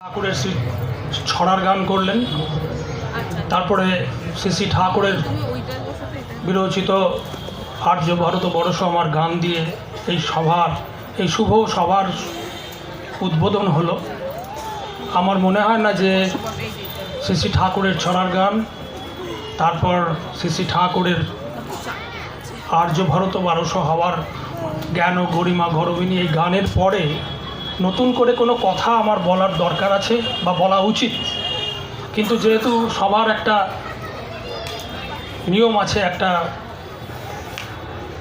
ঠাকুরের শ্রী ছড়ার গান করলেন। তারপরে শ্রী শ্রী ঠাকুরের বিরচিত আর্য ভারত বড়স আমার গান দিয়ে এই সভার এই শুভ সভার উদ্বোধন হলো। আমার মনে হয় না যে শ্রী শ্রী ঠাকুরের ছড়ার গান তারপর শ্রী শ্রী ঠাকুরের আর্য ভারত বারোশো হওয়ার জ্ঞান ও গরিমা গরবিনী এই গানের পরে নতুন করে কোনো কথা আমার বলার দরকার আছে বা বলা উচিত। কিন্তু যেহেতু সবার একটা নিয়ম আছে, একটা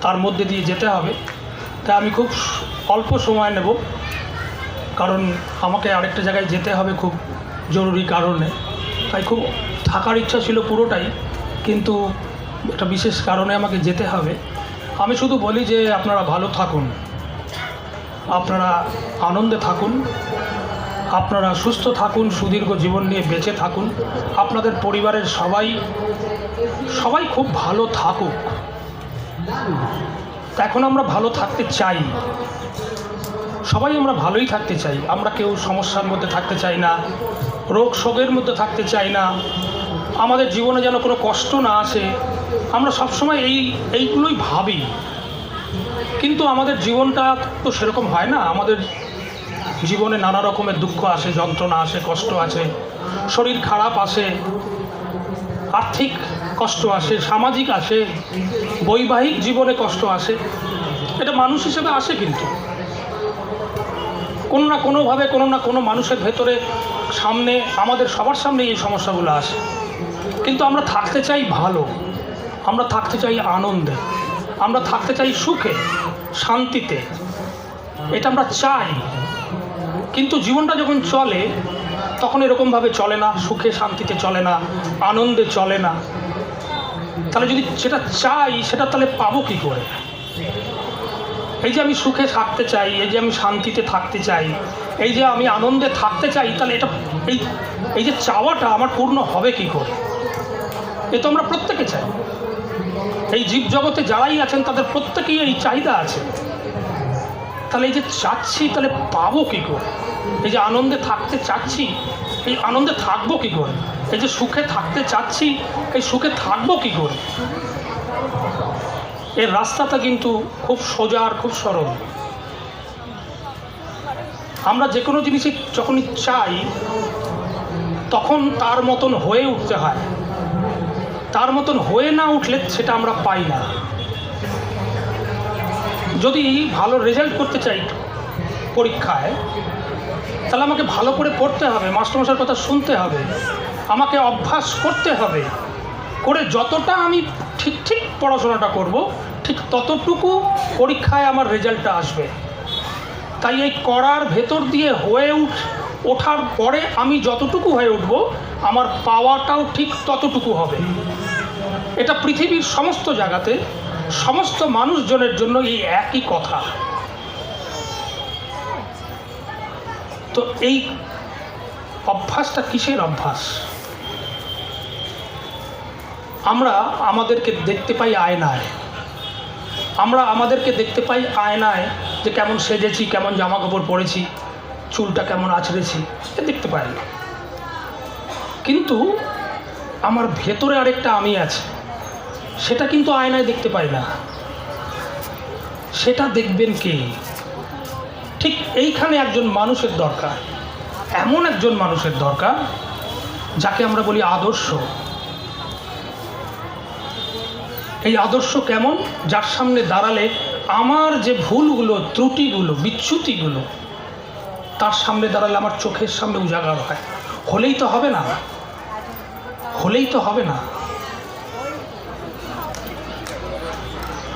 তার মধ্যে দিয়ে যেতে হবে, তাই আমি খুব অল্প সময় নেব। কারণ আমাকে আরেকটা জায়গায় যেতে হবে খুব জরুরি কারণে। তাই খুব থাকার ইচ্ছা ছিল পুরোটাই, কিন্তু একটা বিশেষ কারণে আমাকে যেতে হবে। আমি শুধু বলি যে আপনারা ভালো থাকুন। আপনারা আনন্দে থাকুন, আপনারা সুস্থ থাকুন, সুদীর্ঘ জীবন নিয়ে বেঁচে থাকুন, আপনাদের পরিবারের সবাই সবাই খুব ভালো থাকুক। এখন আমরা ভালো থাকতে চাই। সবাই আমরা ভালোই থাকতে চাই। আমরা কেউ সমস্যার মধ্যে থাকতে চাই না, রোগ শোকের মধ্যে থাকতে চাই না। আমাদের জীবনে যেন কোনো কষ্ট না আসে, আমরা সবসময় এই, এইগুলোই ভাবি। কিন্তু আমাদের জীবনটা তো সেরকম হয় না। আমাদের জীবনে নানা রকমের দুঃখ আসে, যন্ত্রণা আসে, কষ্ট আছে শরীর খারাপ আসে, আর্থিক কষ্ট আসে, সামাজিক আসে, বৈবাহিক জীবনে কষ্ট আসে। এটা মানুষ হিসেবে আসে কিন্তু। কোনো না কোনোভাবে, কোনো না কোনো মানুষের ভেতরে সামনে, আমাদের সবার সামনে এই সমস্যাগুলো আসে। কিন্তু আমরা থাকতে চাই ভালো। আমরা থাকতে চাই আনন্দে। আমরা থাকতে চাই সুখে, শান্তিতে। এটা আমরা চাই। কিন্তু জীবনটা যখন চলে, তখন এরকমভাবে চলে না, সুখে, শান্তিতে চলে না, আনন্দে চলে না। তাহলে যদি সেটা চাই, সেটা তাহলে পাবো কী করে? এই যে আমি সুখে থাকতে চাই, এই যে আমি শান্তিতে থাকতে চাই, এই যে আমি আনন্দে থাকতে চাই, তাহলে এটা এই এই যে চাওয়াটা আমার পূর্ণ হবে কি করে? এ তো আমরা প্রত্যেকে চাই। এই জীবজগতে যারাই আছেন, তাদের প্রত্যেকেই এই চাহিদা আছে। তাহলে এই যে চাচ্ছি, তাহলে পাবো কী করে? এই যে আনন্দে থাকতে চাচ্ছি, এই আনন্দে থাকব কী করে? এই যে সুখে থাকতে চাচ্ছি, এই সুখে থাকব কী করে? এর রাস্তাটা কিন্তু খুব সোজা আর খুব সরল। আমরা যে কোনো জিনিসই যখনই চাই, তখন তার মতন হয়ে উঠতে হয়। তার মতন হয়ে না উঠলে সেটা আমরা পাই না। যদি ভালো রেজাল্ট করতে চাই পরীক্ষায়, তাহলে আমাকে ভালো করে পড়তে হবে মাস্টারমশার কথা শুনতে হবে, আমাকে অভ্যাস করতে হবে, করে যতটা আমি ঠিক ঠিক পড়াশোনাটা করব, ঠিক ততটুকু পরীক্ষায় আমার রেজাল্টটা আসবে। তাই এই করার ভেতর দিয়ে হয়ে উঠ, ওঠার পরে আমি যতটুকু হয়ে উঠব, আমার পাওয়াটাও ঠিক ততটুকু হবে। এটা পৃথিবীর সমস্ত জায়গাতে সমস্ত মানুষজনের জন্য এই একই কথা। তো এই অভ্যাসটা কিসের অভ্যাস? আমরা আমাদেরকে দেখতে পাই আয়নায়। আমরা আমাদেরকে দেখতে পাই আয়নায় যে কেমন সেজেছি, কেমন জামা কাপড় পরেছি, চুলটা কেমন আছড়েছি এ দেখতে পাই। না কিন্তু আমার ভেতরে আরেকটা আমি আছে। সেটা কিন্তু আয়নায় দেখতে পাই না। সেটা দেখবেন কে? ঠিক এইখানে একজন মানুষের দরকার। এমন একজন মানুষের দরকার, যাকে আমরা বলি আদর্শ। এই আদর্শ কেমন? যার সামনে দাঁড়ালে আমার যে ভুলগুলো, ত্রুটিগুলো, বিচ্যুতিগুলো, তার সামনে দাঁড়ালে আমার চোখের সামনে উজাগার হয়। হলেই তো হবে না। হলেই তো হবে না।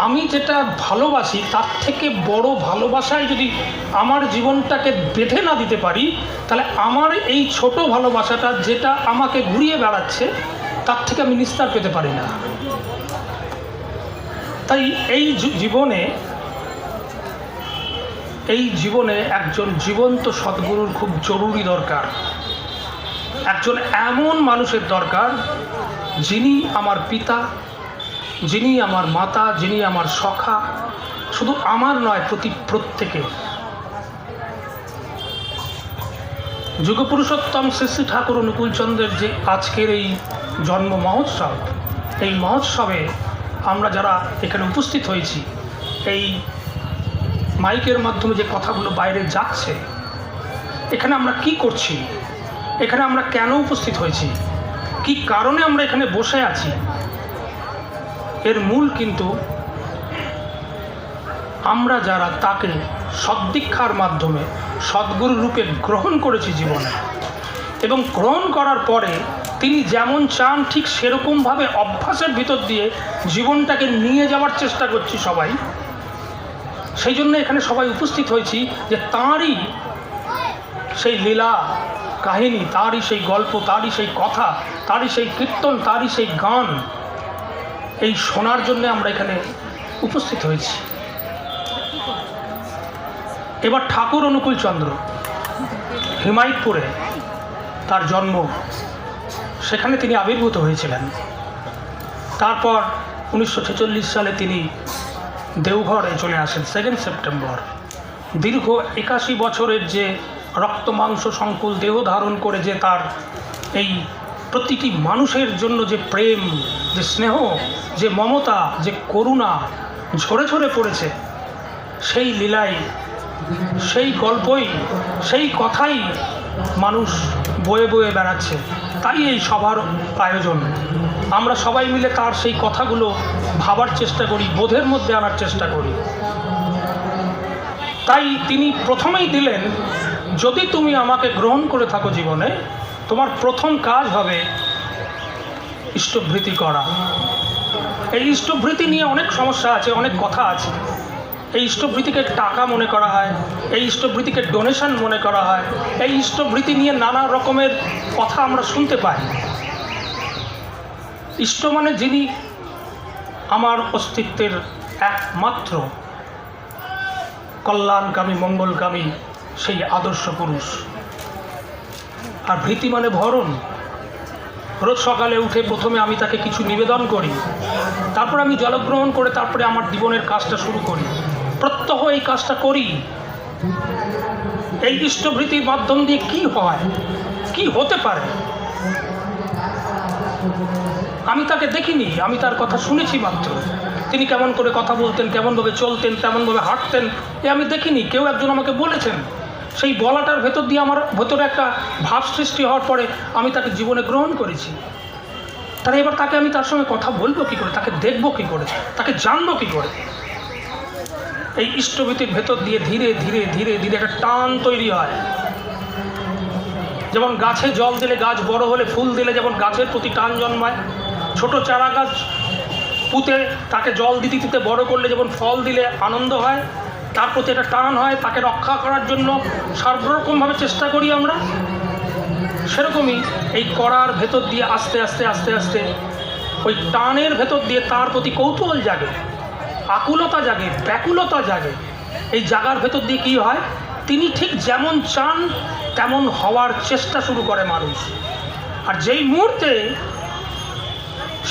আমি যেটা ভালোবাসি, তার থেকে বড় ভালোবাসায় যদি আমার জীবনটাকে বেঁধে না দিতে পারি, তাহলে আমার এই ছোট ভালোবাসাটা যেটা আমাকে ঘুরিয়ে বেড়াচ্ছে, তার থেকে আমি নিস্তার পেতে পারি না। তাই এই জীবনে এই জীবনে একজন জীবন্ত সদ্গুরুর খুব জরুরি দরকার। একজন এমন মানুষের দরকার যিনি আমার পিতা যিনি আমার মাতা, যিনি আমার সখা, শুধু আমার নয়, প্রতি প্রত্যেকের। যুগপুরুষোত্তম শ্রী ঠাকুর অনুকূলচন্দ্রের যে আজকের এই জন্ম মহোৎসব, এই মহোৎসবে আমরা যারা এখানে উপস্থিত হয়েছি, এই মাইকের মাধ্যমে যে কথাগুলো বাইরে যাচ্ছে, এখানে আমরা কি করছি? এখানে আমরা কেন উপস্থিত হয়েছি? কি কারণে আমরা এখানে বসে আছি? এর মূল কিন্তু আমরা যারা তাকে সদ্দীক্ষার মাধ্যমে সদ্গুরু রূপে গ্রহণ করেছি জীবনে এবং গ্রহণ করার পরে তিনি যেমন চান ঠিক সেরকমভাবে অভ্যাসের ভিতর দিয়ে জীবনটাকে নিয়ে যাওয়ার চেষ্টা করছি সবাই। সেই জন্য এখানে সবাই উপস্থিত হয়েছি যে তাঁরই সেই লীলা কাহিনী, তারই সেই গল্প, তারই সেই কথা, তারই সেই কীর্তন, তারই সেই গান এই শোনার জন্য আমরা এখানে উপস্থিত হয়েছি। এবার ঠাকুর অনুকূল চন্দ্র, হিমায়তপুরে তার জন্ম, সেখানে তিনি আবির্ভূত হয়েছিলেন। তারপর উনিশশো ছেচল্লিশ সালে তিনি দেওঘরে চলে আসেন সেকেন্ড সেপ্টেম্বর দীর্ঘ একাশি বছরের যে রক্ত মাংস সংকুল দেহ ধারণ করে যে তার এই প্রতিটি মানুষের জন্য যে প্রেম, যে স্নেহ, যে মমতা, যে করুণা ঝরে ঝরে পড়েছে, সেই লীলাই সেই গল্পই, সেই কথাই মানুষ বয়ে বয়ে বেড়াচ্ছে। তাই এই সভার আয়োজন। আমরা সবাই মিলে তার সেই কথাগুলো ভাবার চেষ্টা করি, বোধের মধ্যে আনার চেষ্টা করি। তাই তিনি প্রথমেই দিলেন, যদি তুমি আমাকে গ্রহণ করে থাকো জীবনে তোমার প্রথম কাজ হবে ইষ্টভৃতি করা। এই ইষ্টভৃতি নিয়ে অনেক সমস্যা আছে, অনেক কথা আছে। এই ইষ্টভৃতিকে টাকা মনে করা হয়, এই ইষ্টভৃতিকে ডোনেশন মনে করা হয়, এই ইষ্টভৃতি নিয়ে নানা রকমের কথা আমরা শুনতে পাই। ইষ্ট মানে যিনি আমার অস্তিত্বের একমাত্র কল্যাণকামী, মঙ্গলকামী, সেই আদর্শ পুরুষ। আর ভীতি মানে ভরণ। রোজ সকালে উঠে প্রথমে আমি তাকে কিছু নিবেদন করি। তারপর আমি জলগ্রহণ করে তারপরে আমার জীবনের কাজটা শুরু করি। প্রত্যহ এই কাজটা করি। এই ইষ্টভৃতির মাধ্যম দিয়ে কি হয়? কি হতে পারে? আমি তাকে দেখিনি, আমি তার কথা শুনেছি মাত্র। তিনি কেমন করে কথা বলতেন, কেমনভাবে চলতেন, তেমনভাবে হাঁটতেন, এ আমি দেখিনি। কেউ একজন আমাকে বলেছেন সেই বলাটার ভেতর দিয়ে আমার ভেতরে একটা ভাব সৃষ্টি হওয়ার পরে আমি তাকে জীবনে গ্রহণ করেছি। তাহলে এবার তাকে আমি তার সঙ্গে কথা বলব কী করে? তাকে দেখব কী করে? তাকে জানব কী করে? এই ইষ্টভীতির ভেতর দিয়ে ধীরে ধীরে ধীরে ধীরে একটা টান তৈরি হয়। যেমন গাছে জল দিলে গাছ বড় হলে ফুল দিলে যেমন গাছের প্রতি টান জন্মায়, ছোট চারা গাছ পুঁতে তাকে জল দিতে দিতে বড় করলে যেমন ফল দিলে আনন্দ হয় তার প্রতি একটা টান হয়, তাকে রক্ষা করার জন্য সর্বরকমভাবে চেষ্টা করি আমরা। সেরকমই এই করার ভেতর দিয়ে আস্তে আস্তে আস্তে আস্তে ওই টানের ভেতর দিয়ে তার প্রতি কৌতূহল জাগে, আকুলতা জাগে, ব্যাকুলতা জাগে। এই জাগার ভেতর দিয়ে কী হয়? তিনি ঠিক যেমন চান, তেমন হওয়ার চেষ্টা শুরু করে মানুষ। আর যেই মুহূর্তে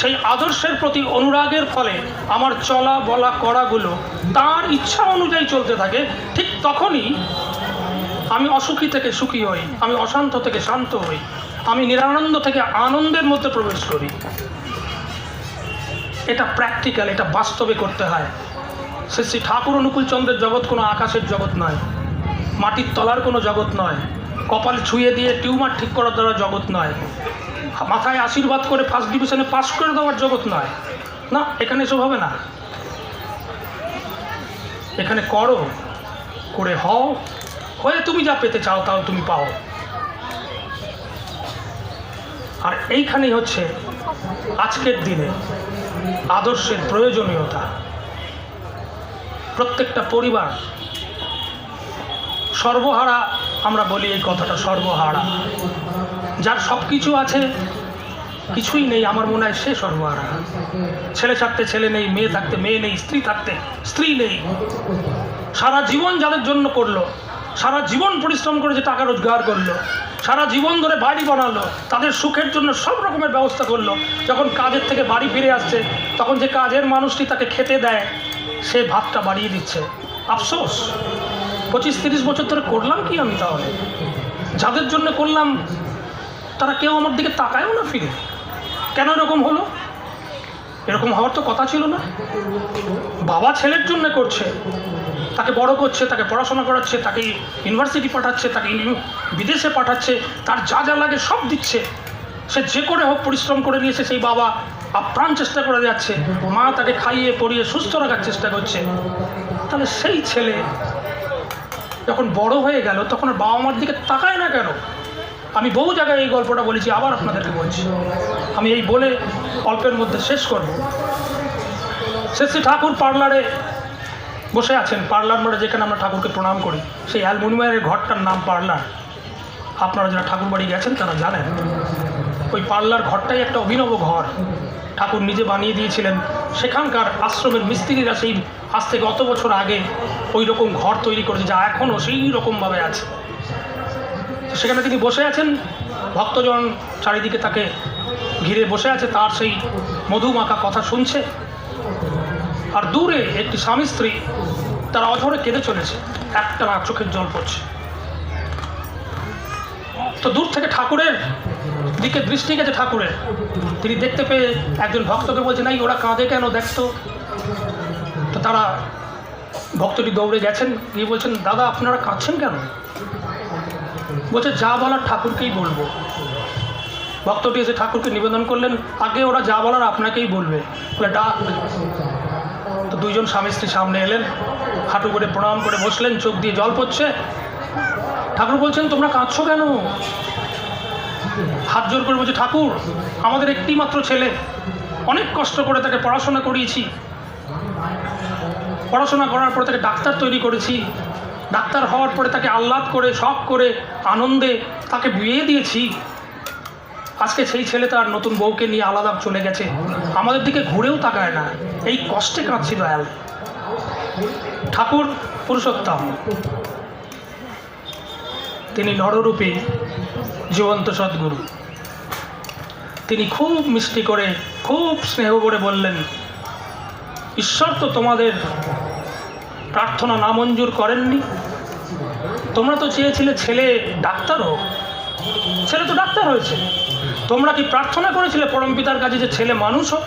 সেই আদর্শের প্রতি অনুরাগের ফলে আমার চলা বলা করাগুলো তার ইচ্ছা অনুযায়ী চলতে থাকে, ঠিক তখনই আমি অসুখী থেকে সুখী হই, আমি অশান্ত থেকে শান্ত হই, আমি নিরানন্দ থেকে আনন্দের মধ্যে প্রবেশ করি। এটা প্র্যাকটিক্যাল এটা বাস্তবে করতে হয়। শ্রী শ্রী ঠাকুর অনুকূল চন্দ্রের জগৎ কোনো আকাশের জগৎ নয়, মাটির তলার কোনো জগৎ নয়, কপাল ছুঁয়ে দিয়ে টিউমার ঠিক করার দ্বারা জগৎ নয়। মাথায় আশীর্বাদ করে ফার্স্ট ডিভিশনে পাস করে দেওয়ার জগৎ নয়। না, এখানে এসব হবে না। এখানে করো, করে হও। হয়ে তুমি যা পেতে চাও, তাও তুমি পাও। আর এইখানেই হচ্ছে আজকের দিনে আদর্শের প্রয়োজনীয়তা। প্রত্যেকটা পরিবার, সর্বহারা, আমরা বলি এই কথাটা সর্বহারা। যার সব কিছু আছে, কিছুই নেই, আমার মনে হয় সে সর্বহারা ছেলে থাকতে ছেলে নেই, মেয়ে থাকতে মেয়ে নেই, স্ত্রী থাকতে স্ত্রী নেই। সারা জীবন যাদের জন্য করল, সারা জীবন পরিশ্রম করে যে টাকা রোজগার করল, সারা জীবন ধরে বাড়ি বানালো, তাদের সুখের জন্য সব রকমের ব্যবস্থা করল। যখন কাজের থেকে বাড়ি ফিরে আসছে, তখন যে কাজের মানুষটি তাকে খেতে দেয়, সে ভাতটা বাড়িয়ে দিচ্ছে। আফসোস। পঁচিশ তিরিশ বছর ধরে করলাম কি আমি তাহলে? যাদের জন্য করলাম তারা কেউ আমার দিকে তাকায়ও না ফিরে। কেন এরকম হলো? এরকম হওয়ার তো কথা ছিল না। বাবা ছেলের জন্য করছে। তাকে বড় করছে, তাকে পড়াশোনা করাচ্ছে, তাকে ইউনিভার্সিটি পাঠাচ্ছে, তাকে বিদেশে পাঠাচ্ছে, তার যা যা লাগে সব দিচ্ছে। সে যে করে হোক পরিশ্রম করে নিয়েছে সেই বাবা আপ্রাণ চেষ্টা করে যাচ্ছে। মা তাকে খাইয়ে পরিয়ে সুস্থ রাখার চেষ্টা করছে। তাহলে সেই ছেলে যখন বড় হয়ে গেল, তখন বাবা মার দিকে তাকায় না কেন? আমি বহু জায়গায় এই গল্পটা বলেছি, আবার আপনাদেরকে বলছি। আমি এই বলে অল্পের মধ্যে শেষ করব। শেষে ঠাকুর পার্লারে বসে আছেন, পার্লার মানে যেখানে আমরা ঠাকুরকে প্রণাম করি, সেই অ্যালমোনিয়ামের ঘরটার নাম পার্লার। আপনারা যারা ঠাকুর বাড়ি গেছেন, তারা জানেন, ওই পার্লার ঘরটাই একটা অভিনব ঘর। ঠাকুর নিজে বানিয়ে দিয়েছিলেন। সেখানকার আশ্রমের মিস্ত্রিরা সেই আজ থেকে অত বছর আগে ওই রকম ঘর তৈরি করেছে, যা এখনও সেই রকমভাবে আছে। সেখানে তিনি বসে আছেন। ভক্তজন চারিদিকে তাকে ঘিরে বসে আছে, তার সেই মধুমাখা কথা শুনছে। আর দূরে একটি স্বামী স্ত্রী তারা অঝরে কেঁদে চলেছে একটা না চোখের জল পড়ছে। তো দূর থেকে ঠাকুরের দিকে দৃষ্টি গেছে ঠাকুরের। তিনি দেখতে পেয়ে একজন ভক্তকে বলছেন নাই, ওরা কাঁদে কেন? দেখতো তো তারা ভক্তটি দৌড়ে গেছেন, গিয়ে বলছেন, দাদা, আপনারা কাঁদছেন কেন? বলছে, যা বলার ঠাকুরকেই বলব। ভক্তটি এসে ঠাকুরকে নিবেদন করলেন, আগে ওরা যা বলার আপনাকেই বলবে। বলে ডাক তো দুইজন স্বামী স্ত্রী সামনে এলেন, হাঁটু করে প্রণাম করে বসলেন, চোখ দিয়ে জল পড়ছে। ঠাকুর বলছেন, তোমরা কাঁদছো কেন? হাত জোর করে বলছে, ঠাকুর, আমাদের একটি মাত্র ছেলে, অনেক কষ্ট করে তাকে পড়াশোনা করিয়েছি। পড়াশোনা করার পর তাকে ডাক্তার তৈরি করেছি। ডাক্তার হওয়ার পরে তাকে আহ্লাদ করে, শখ করে, আনন্দে তাকে বিয়ে দিয়েছি। আজকে সেই ছেলে তার নতুন বউকে নিয়ে আলাদা চলে গেছে। আমাদের দিকে ঘুরেও তাকায় না। এই কষ্টে কাঁদছি দয়াল ঠাকুর পুরুষোত্তম। তিনি নররূপে, জীবন্ত সদ্গুরু। তিনি খুব মিষ্টি করে, খুব স্নেহ করে বললেন, ঈশ্বর তো তোমাদের প্রার্থনা নামঞ্জুর করেননি। তোমরা তো চেয়েছিলে ছেলে ডাক্তার হোক। ছেলে তো ডাক্তার হয়েছে। তোমরা কি প্রার্থনা করেছিলে পরম পিতার কাছে যে ছেলে মানুষ হোক?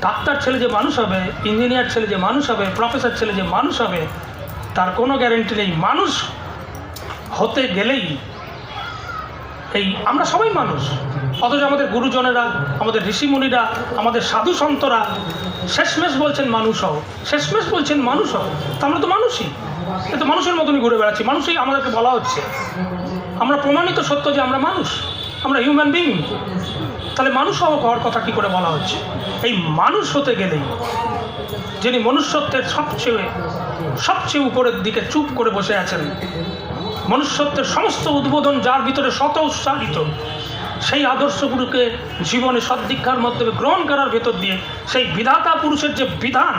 ডাক্তার ছেলে যে মানুষ হবে, ইঞ্জিনিয়ার ছেলে যে মানুষ হবে, প্রফেসর ছেলে যে মানুষ হবে, তার কোনো গ্যারেন্টি নেই। মানুষ হতে গেলেই এই আমরা সবাই মানুষ। অথচ আমাদের গুরুজনেরা, আমাদের ঋষিমুনিরা, আমাদের সাধু সন্তরা শেষমেশ বলছেন মানুষ হও। শেষমেশ বলছেন মানুষ হও। তা আমরা তো মানুষই। এ তো মানুষের মতনই ঘুরে বেড়াচ্ছি। মানুষই আমাদেরকে বলা হচ্ছে। আমরা প্রমাণিত সত্য যে আমরা মানুষ। আমরা হিউম্যান বিং তাহলে মানুষ হওয়া হওয়ার কথা কী করে বলা হচ্ছে? এই মানুষ হতে গেলেই যিনি মনুষ্যত্বের সবচেয়ে সবচেয়ে উপরের দিকে চুপ করে বসে আছেন, মনুষ্যত্বের সমস্ত উদ্বোধন যার ভিতরে শত উৎসাহিত সেই আদর্শ গুরুকে জীবনে সদ্দীক্ষার মাধ্যমে গ্রহণ করার ভেতর দিয়ে, সেই বিধাতা পুরুষের যে বিধান,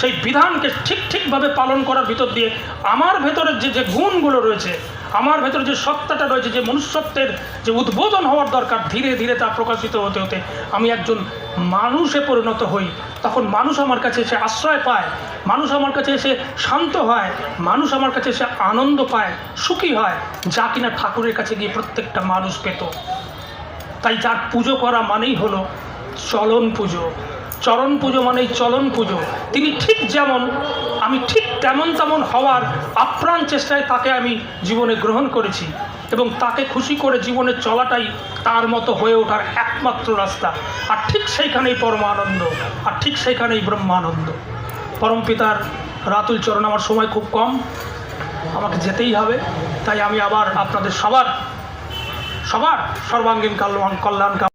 সেই বিধানকে ঠিক ঠিকভাবে পালন করার ভিতর দিয়ে আমার ভেতরের যে যে গুণগুলো রয়েছে, আমার ভেতরে যে সত্তাটা রয়েছে, যে মনুষ্যত্বের যে উদ্বোধন হওয়ার দরকার ধীরে ধীরে তা প্রকাশিত হতে হতে আমি একজন মানুষে পরিণত হই, তখন মানুষ আমার কাছে এসে আশ্রয় পায়, মানুষ আমার কাছে এসে শান্ত হয়, মানুষ আমার কাছে এসে আনন্দ পায়, সুখী হয়, যা কিনা ঠাকুরের কাছে গিয়ে প্রত্যেকটা মানুষ পেত। তাই যার পুজো করা মানেই হলো চলন পুজো। চরণ পুজো মানেই চলন পুজো। তিনি ঠিক যেমন, আমি ঠিক তেমন তেমন হওয়ার আপ্রাণ চেষ্টায় তাকে আমি জীবনে গ্রহণ করেছি এবং তাকে খুশি করে জীবনে চলাটাই তার মতো হয়ে ওঠার একমাত্র রাস্তা। আর ঠিক সেইখানেই পরমানন্দ, আর ঠিক সেইখানেই ব্রহ্মানন্দ। পরম পিতার রাতুল চরণ আমার সময় খুব কম, আমাকে যেতেই হবে। তাই আমি আবার আপনাদের সবার সবার সর্বাঙ্গীন কল্যাণ কল্যাণ